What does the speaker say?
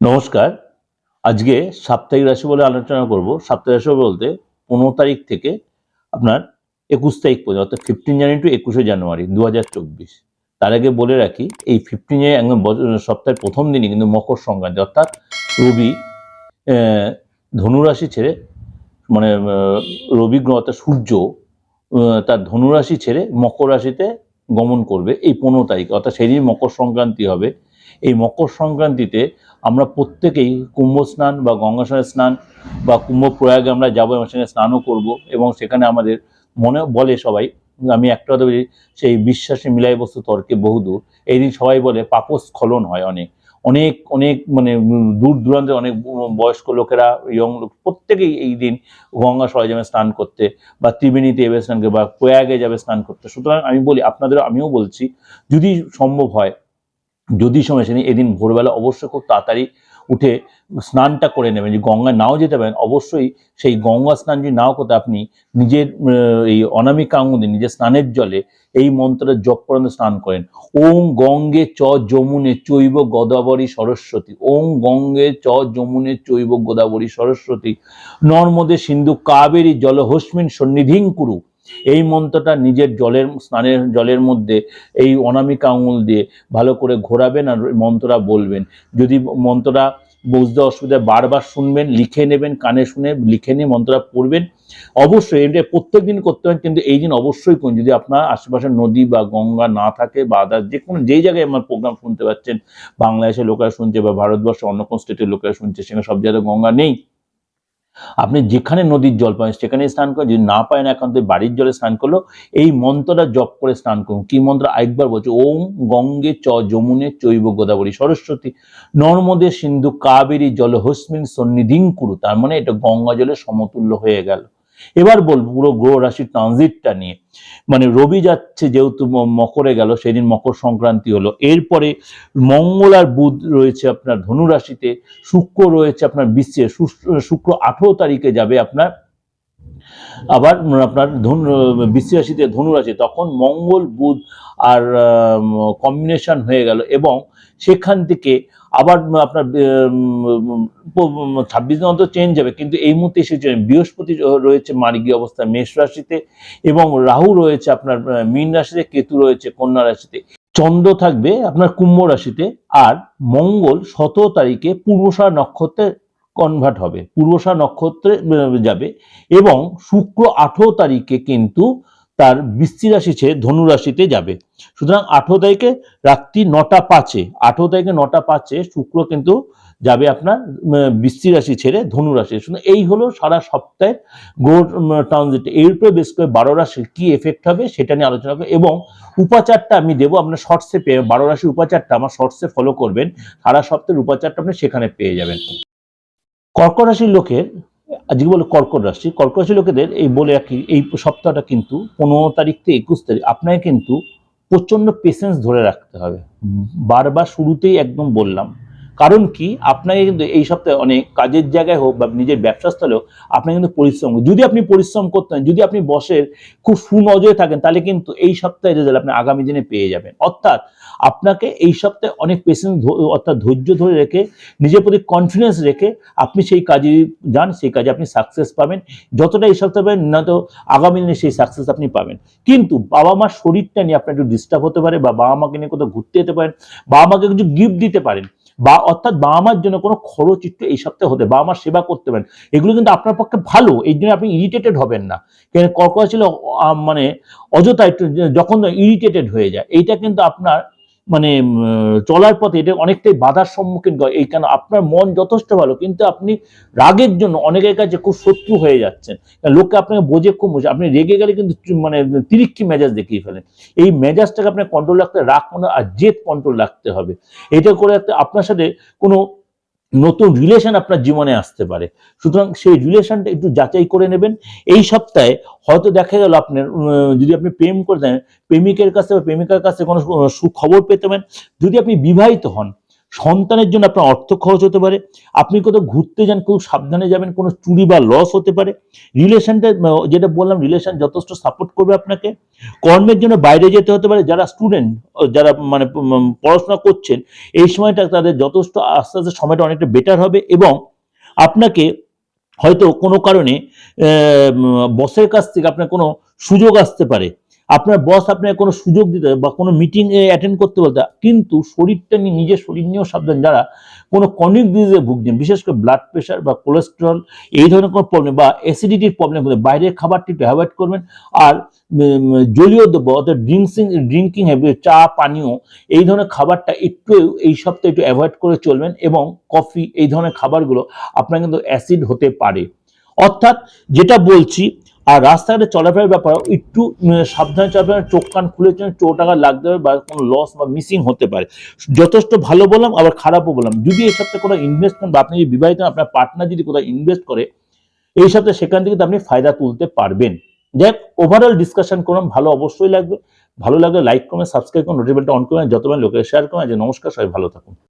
নমস্কার। আজকে সাপ্তাহিক রাশি বলে আলোচনা করব। সাপ্তাহিক রাশি বলতে পনেরো তারিখ থেকে আপনার একুশ তারিখ পর্যন্ত, অর্থাৎ ফিফটিন জানুয়ারি টু একুশে জানুয়ারি দু হাজার চব্বিশ। তার আগে বলে রাখি, এই ফিফটিন জানুয়ারি একদম সপ্তাহের প্রথম দিনই কিন্তু মকর সংক্রান্তি, অর্থাৎ রবি ধনুরাশি ছেড়ে মানে রবি গ্রহ, অর্থাৎ সূর্য তার ধনুরাশি ছেড়ে মকর রাশিতে গমন করবে এই পনেরো তারিখ। অর্থাৎ সেদিন মকর সংক্রান্তি হবে। এই মকর সংক্রান্তিতে আমরা প্রত্যেকেই কুম্ভ স্নান বা গঙ্গা স্নানের স্নান বা কুম্ভ প্রয়াগে আমরা যাব এবং সেখানে স্নানও করব এবং সেখানে আমাদের মনে বলে সবাই, আমি একটা কথা বলি, সেই বিশ্বাসে মিলাই বস্তু তর্কে বহুদূর এই দিন সবাই বলে পাপস্খলন হয় অনেক। অনেক অনেক মানে দূর দূরান্তে অনেক বয়স্ক লোকেরা ইয়ং লোক, প্রত্যেকেই এই দিন গঙ্গা যাবে স্নান করতে বা ত্রিবেণীতে যাবে স্নান করতে বা প্রয়াগে যাবে স্নান করতে। সুতরাং আমি বলি আপনাদের আমিও বলছি, যদি সম্ভব হয় যদি সময় সেদিন এদিন ভোরবেলা অবশ্যই খুব তাড়াতাড়ি উঠে স্নানটা করে নেবেন, যে গঙ্গায় নাও যেতে পারেন, অবশ্যই সেই গঙ্গা স্নান যদি নাও করতে আপনি নিজের এই অনামিকা আঙুলে নিজের স্নানের জলে এই মন্ত্রটা জপ করেন স্নান করেন। ওম গঙ্গে চ যমুনে চৈব গোদাবরী সরস্বতী, ওম গঙ্গে চ যমুনে চৈব গোদাবরী সরস্বতী, নর্মদে সিন্ধু কাবেরী জলহস্মিন সন্নিধিং কুরু এই মন্ত্রটা নিজের জলের, স্নানের জলের মধ্যে এই অনামিকা আঙুল দিয়ে ভালো করে ঘোরাবেন আর মন্ত্রটা বলবেন। যদি মন্ত্রটা বুঝতে অসুবিধা বারবার শুনবেন, লিখে নেবেন, কানে শুনে লিখে নিয়ে মন্ত্রটা পড়বেন। অবশ্যই এটা প্রত্যেক দিন করতে হবে কিন্তু এই দিন অবশ্যই করুন। যদি আপনার আশেপাশে নদী বা গঙ্গা না থাকে বা আদার যে কোনো, যেই জায়গায় আমার প্রোগ্রাম শুনতে পাচ্ছেন, বাংলাদেশের লোকেরা শুনছে বা ভারতবর্ষের অন্য কোনো স্টেটের লোকেরা শুনছে, সেখানে সব জায়গায় গঙ্গা নেই। আপনি যেখানে নদীর জল পান সেখানে স্নান করেন। যদি না পায় না একান্ত বাড়ির জলে স্নান করল, এই মন্ত্রটা জপ করে স্নান করুন। কি মন্ত্র? আরেকবার বলছে, ওম গঙ্গে চ যমুনে চৈব গোদাবরী সরস্বতী। নর্মদে সিন্ধু কাবেরী জল হস্মিন সন্নিধিং কুরু। তার মানে এটা গঙ্গা জলে সমতুল্য হয়ে গেল। এবার বলব, পুরো গ্রহ রাশির ট্রানজিটটা নিয়ে। মানে রবি যাচ্ছে যেহেতু মকরে গেল, সেদিন মকর সংক্রান্তি হলো। এরপরে মঙ্গল আর বুধ রয়েছে আপনার ধনু রাশিতে, শুক্র রয়েছে আপনার বিশ্বে শুক্র আঠেরো তারিখে যাবে আপনার আবার আপনার ধনু বিশ্ব রাশিতে ধনু রাশি তখন মঙ্গল, বুধ আর কম্বিনেশন হয়ে গেল এবং সেখান থেকে আবার আপনার ছাব্বিশ দিন অন্তর চেঞ্জ হবে। কিন্তু এই মুহূর্তে এসেছে বৃহস্পতি রয়েছে মার্গী অবস্থা মেষ রাশিতে এবং রাহু রয়েছে আপনার মীন রাশিতে, কেতু রয়েছে কন্যা রাশিতে। চন্দ্র থাকবে আপনার কুম্ভ রাশিতে আর মঙ্গল সতেরো তারিখে পূর্বশা নক্ষত্রে কনভার্ট হবে। পূর্বশা নক্ষত্রে যাবে এবং শুক্র আঠেরো তারিখে কিন্তু তার বৃষ্টি রাশি ছেড়ে ধনু রাশিতে যাবে। সুতরাং আঠেরো তারিখে রাত্রি নটা পাঁচে, আঠেরো তারিখে নটা পাঁচে শুক্র কিন্তু যাবে আপনার বৃষ্টি রাশি ছেড়ে ধনু রাশি সুতরাং এই হলো সারা সপ্তাহের গোর ট্রানজিট এর উপরে বেশ করে বারো রাশির কি এফেক্ট হবে সেটা নিয়ে আলোচনা করব এবং উপাচারটা আমি দেবো, আপনার শর্টসে পেয়ে, বারো রাশির উপাচারটা আমার শর্টসে ফলো করবেন। সারা সপ্তাহের উপাচারটা আপনি সেখানে পেয়ে যাবেন। কর্কট রাশির লোকের আজকে বলে কর্কট রাশি, কর্কট রাশির লোকেদের এই বলে রাখি, এই সপ্তাহটা কিন্তু পনেরো তারিখ থেকে একুশ তারিখ, আপনাকে কিন্তু প্রচণ্ড পেশেন্স ধরে রাখতে হবে। বারবার শুরুতেই একদম বললাম কারণ কি? আপনাকে কিন্তু এই সপ্তাহে অনেক কাজের জায়গায় হোক বা নিজের ব্যবসা স্থলে হোক, আপনাকে কিন্তু পরিশ্রম যদি আপনি পরিশ্রম করতে হয় যদি আপনি বসের খুব সুনজরে থাকেন, তাহলে কিন্তু এই সপ্তাহে রেজাল্ট আপনি আগামী দিনে পেয়ে যাবেন। অর্থাৎ আপনাকে এই সপ্তাহে অনেক পেশেন্স অর্থাৎ ধৈর্য ধরে রেখে, নিজের প্রতি কনফিডেন্স রেখে আপনি সেই কাজে যান, সেই কাজে আপনি সাকসেস পাবেন। যতটা এই সপ্তাহে পাবেন, না তো আগামী দিনে সেই সাকসেস আপনি পাবেন। কিন্তু বাবা মার শরীরটা নিয়ে আপনার একটু ডিস্টার্ব হতে পারে বা বাবা মাকে নিয়ে কোথাও ঘুরতে যেতে পারেন, বাবা মাকে কিছু গিফট দিতে পারেন। বা অর্থাৎ বাবা মার জন্য কোনো খরচ একটু এই সপ্তাহে হতে বাবা মার সেবা করতে পারেন, এগুলো কিন্তু আপনার পক্ষে ভালো, এই জন্য আপনি ইরিটেটেড হবেন না। কেন কর্কশ ছিল মানে অযথা একটু, যখন ইরিটেটেড হয়ে যায়, এইটা কিন্তু আপনার মানে চলার পথে এটা অনেকটাই বাধার সম্মুখীন হয়। এই কেন আপনার মন যথেষ্ট ভালো, কিন্তু আপনি রাগের জন্য অনেকের কাছে খুব শত্রু হয়ে যাচ্ছেন। লোককে আপনাকে বোঝে খুব বোঝে আপনি রেগে গেলে কিন্তু মানে তিরিক্ষি মেজাজ দেখিয়ে ফেলেন। এই মেজাজটাকে আপনার কন্ট্রোল রাখতে রাখ মনে আর জেদ কন্ট্রোল রাখতে হবে। এটা করে আপনার সাথে কোনো নতুন রিলেশন আপনার জীবনে আসতে পারে। সুতরাং সেই রিলেশনটা একটু যাচাই করে নেবেন। এই সপ্তাহে হয়তো দেখা গেল আপনার যদি আপনি প্রেম করে দেন প্রেমিকের কাছে বা প্রেমিকার কাছে কোনো সুখবর পেতে পারেন। যদি আপনি বিবাহিত হন সন্তানের জন্য আপনার অর্থ খরচ হতে পারে, আপনি কোথাও ঘুরতে যান, খুব সাবধানে যাবেন, কোনো চুরি বা লস হতে পারে। রিলেশনটা যেটা বললাম রিলেশন যথেষ্ট সাপোর্ট করবে আপনাকে। কর্মের জন্য বাইরে যেতে হতে পারে, যারা স্টুডেন্ট যারা মানে পড়াশোনা করছেন, এই সময়টা তাদের যথেষ্ট আস্তে আস্তে সময়টা অনেকটা বেটার হবে এবং আপনাকে হয়তো কোনো কারণে বসের কাছ থেকে আপনার কোনো সুযোগ আসতে পারে। আপনার বস আপনাকে কোনো সুযোগ দিতে বা কোনো মিটিং অ্যাটেন্ড করতে বলতে কিন্তু শরীরটা নিয়ে, নিজের শরীর নিয়েও সাবধান। যারা কোনো কনিক ডিজিজে ভুগছেন, বিশেষ করে ব্লাড প্রেশার বা কোলেস্টেরল এই ধরনের কোনো প্রবলেম বা অ্যাসিডিটির প্রবলেম হলে বাইরের খাবারটি একটু অ্যাভয়েড করবেন। আর জলীয় দ্রব্য অর্থাৎ ড্রিঙ্কসিং ড্রিঙ্কিং হ্যাবিট চা, পানীয়, এই ধরনের খাবারটা একটু, এই সপ্তাহে একটু অ্যাভয়েড করে চলবেন এবং কফি এই ধরনের খাবারগুলো আপনার কিন্তু অ্যাসিড হতে পারে। অর্থাৎ যেটা বলছি আর রাস্তাঘাটে চলাফেরার ব্যাপারে একটু সাবধানে চলাফেরা চোখ কান খুলে চোট আঘাত লাগতে পারে বা কোনো লস বা মিসিং হতে পারে। যথেষ্ট ভালো বললাম, আবার খারাপও বললাম। যদি এই সপ্তাহে কোনো ইনভেস্টমেন্ট বা আপনি যদি বিবাহিত আপনার পার্টনার যদি কোথাও ইনভেস্ট করে, এই সপ্তাহে সেখান থেকে আপনি ফায়দা তুলতে পারবেন। দেখ ওভারঅল ডিসকাশন করুন ভালো অবশ্যই লাগবে। ভালো লাগলে লাইক করুন সাবস্ক্রাইব করুন নোটিফিকেশনটা অন করবেন যতবার লোকের শেয়ার করুন যে নমস্কার, সবাই ভালো থাকুন।